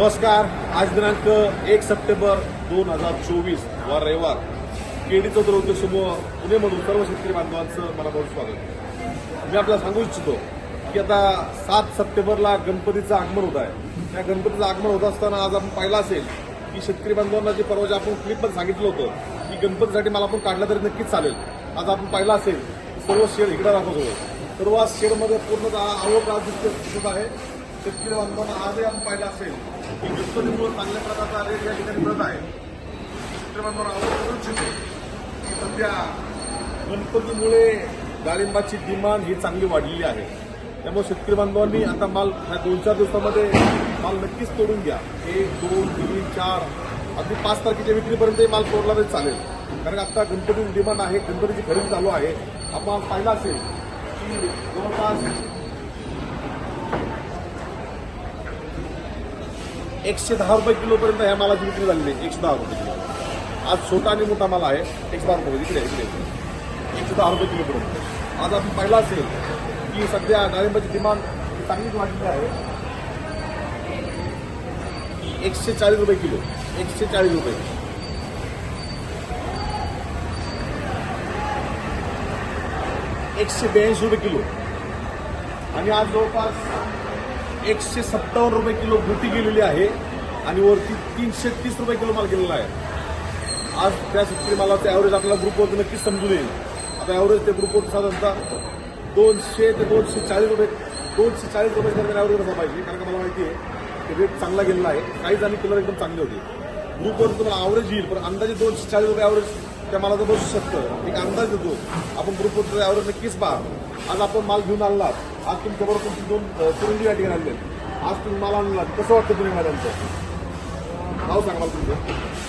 नमस्कार आज दिनांक एक सप्टेंबर दोन हजार चोवीस वार रविवार. केडी चौधरी उद्योग समूह पुणेमधून सर्व शेतकरी बांधवांचं मला बहुत स्वागत. मी आपल्याला सांगू इच्छितो की आता सात सप्टेंबरला गणपतीचं आगमन होत आहे. त्या गणपतीचं आगमन होत असताना आज आपण पाहिलं असेल की शेतकरी बांधवांना जे परवा आपण आपण पण सांगितलं होतं की गणपतीसाठी मला आपण काढला तरी नक्कीच चालेल. आज आपण पाहिलं असेल सर्व शेड इकडे दाखवतो सर्व आज शेडमध्ये पूर्ण आवक आज दिसत आहे. शेतकरी बांधवांना आजही आपण पाहिलं असेल की गणपतीमुळे चांगल्या प्रकारचा रेट या ठिकाणी मिळत आहे. शेतकरी बांधवांना आवड करू इच्छितो की सध्या गणपतीमुळे डाळिंबाची डिमांड ही चांगली वाढलेली आहे. त्यामुळे शेतकरी बांधवांनी आता माल ह्या दोन चार दिवसामध्ये माल नक्कीच तोडून घ्या. एक दोन तीन चार अगदी पाच तारखेच्या विक्रीपर्यंत माल तोडला तरी चालेल. कारण आता गणपतीची डिमांड आहे गणपतीची खरेदी चालू आहे. आपण पाहिलं असेल की जवळपास एकशे दहा रुपये किलोपर्यंत ह्या मालाची विक्री झालेली आहे. एकशे दहा रुपये किलो. आज छोटा आणि मोठा माल आहे. एकशे दहा रुपये. इकडे इकडे. एकशे दहा रुपये किलोपर्यंत. आज आपण पाहिला असेल की सध्या डाळिंबाची डिमांड चांगलीच वाढलेली आहे. एकशे चाळीस रुपये किलो. एकशे चाळीस रुपये. एकशे ब्याऐंशी रुपये किलो. आणि आज जवळपास एकशे सत्तावन्न रुपये किलो गुटी गेलेली आहे आणि वरती तीनशे तीस रुपये किलो माल गेलेला आहे. आज त्या शेतकरी मालाचं ॲव्हरेज आपल्याला ग्रुपवरती नक्कीच समजून येईल. आता ॲव्हरेज ते ग्रुपवरती साधारणतः दोनशे ते दोनशे चाळीस रुपये दोनशे चाळीस रुपये दरम्यान ॲव्हरेज असा पाहिजे. कारण का मला माहिती आहे की रेट चांगला गेलेला आहे. काही आणि कलर एकदम चांगले होते. ग्रुपवर तुम्हाला ॲव्हरेज येईल पण अंदाजे दोनशे चाळीस रुपये ॲव्हरेज त्या मालाचं बसू शकतं. एक अंदाज देतो. आपण ग्रुपवरचं ॲव्हरेज नक्कीच पहा. आज आपण माल घेऊन आणलात. आज तुमच्याबरोबर तुमची दोन तुरुंगी या ठिकाणी आणले आज तुम्ही माल आणला कसं वाटतं तुम्ही मॅडमचं नाव सांगा मला तुमचं.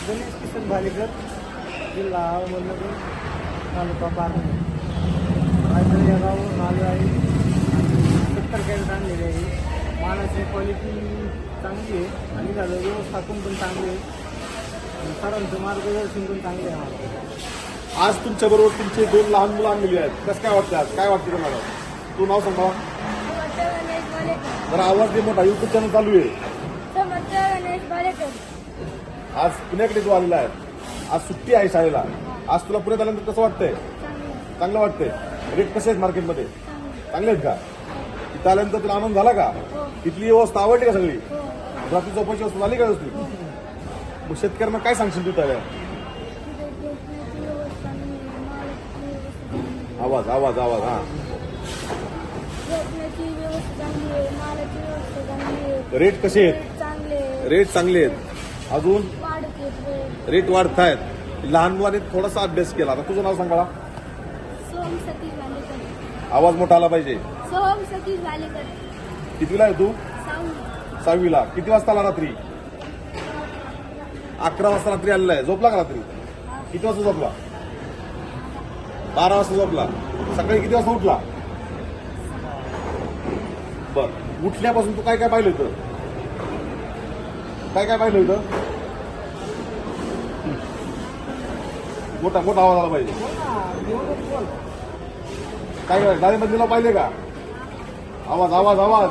गणेश किसन भालेकर जिल्हा अहमदनगर तालुका पारणे रायगड या गाव आलो आहे सत्तर कॅरेट आणलेले आहे. मालाची क्वालिटी चांगली आहे आणि झालं व्यवस्थापन पण चांगली आहे. सरांचं मार्गदर्शन पण चांगले आहे आम्हाला. आज तुमच्याबरोबर तुमचे दोन लहान मुलं आणलेली आहेत. कसं काय वाटतं आज? काय वाटतं तुम्हाला? तू नाव सांग जरा आवाज दे मोठा. युट्यूब चॅनल चालू आहे. आज पुण्याकडे तू आलेला आहे. आज सुट्टी आहे शाळेला. आज तुला पुण्यात आल्यानंतर कसं वाटतंय? चांगलं वाटतंय. रेट कसे आहेत मार्केटमध्ये चांगलं चांगले आहेत का? तिथं आल्यानंतर तुला आनंद झाला का? तिथली व्यवस्था आवडली का सगळी? रात्री झोपायची व्यवस्था झाली का व्यवस्थित? मग शेतकऱ्यांना काय सांगशील तू त्याला आवाज आवाज आवाज हा. झोपण्याची व्यवस्था चांगली आहे मालाची व्यवस्था चांगली आहे रेट कसे आहेत? रेट चांगले आहे. रेट चांगले आहेत. अजून? वाढत आहेत. रेट रेट वाढतायत लहान मुलांनी थोडासा अभ्यास केला. आता तुझं नाव सांग मला सोहम सतीश आवाज मोठा आला पाहिजे. सोहम सतीश आहे तू? सहावीला. किती वाजता आला रात्री? अकरा वाजता रात्री आलेला आहे. झोपला का रात्री? किती वाजता झोपला? बारा वाजता झोपला. सकाळी किती वाजता उठला? बर. उठल्यापासून तू काय काय पाहिलं होतं काय काय पाहिलं होतं मोठा मोठा आवाज आला पाहिजे. काय काय? डाळिंबात पाहिले का? आवाज आवाज आवाज.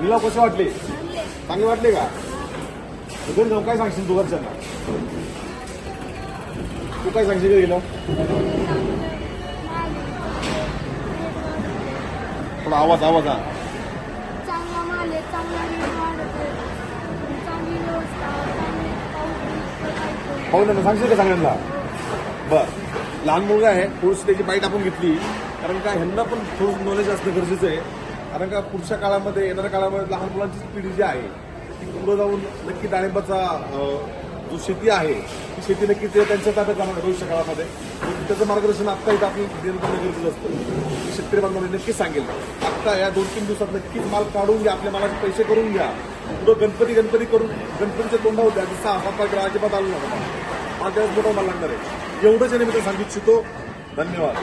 लिलाव कसे वाटले? चांगले वाटले का? घरी जाऊन काय सांगशील तू घरच्यांना? तू काय सांगशील घरी गेलो थोडा आवाज आवाज हा. चांगला माल आहे चांगला रेट वाढत आहे. चांगली व्यवस्था चांगली पाऊस पाहुण्यांना सांगशील का सगळ्यांना बर. लहान मुलगा आहे थोडीशी त्याची बाईट आपण घेतली. कारण का ह्यांना पण थोडं नॉलेज असणं गरजेचं आहे. कारण का पुढच्या काळामध्ये येणाऱ्या काळामध्ये लहान मुलांची पिढी जी आहे ती पुढं जाऊन नक्की डाळिंबाचा अं, जो शेती आहे ती शेती नक्कीच त्यांच्या ताब्यात जाणार भविष्य काळामध्ये त्याचं मार्गदर्शन आत्ता इथं आपण देणं गरजेचं असतं. शेतकरी बांधवांनी नक्कीच सांगेल. आत्ता या दोन तीन दिवसात नक्कीच माल काढून घ्या आपल्या मालाचे पैसे करून घ्या. पुढं गणपती गणपती करून गणपतीच्या तोंडावर द्या. जसं सहा सात अजिबात आलो नका पाच दिवस मोठा माल लागणार आहे. एवढंच या निमित्त सांगू इच्छितो. धन्यवाद.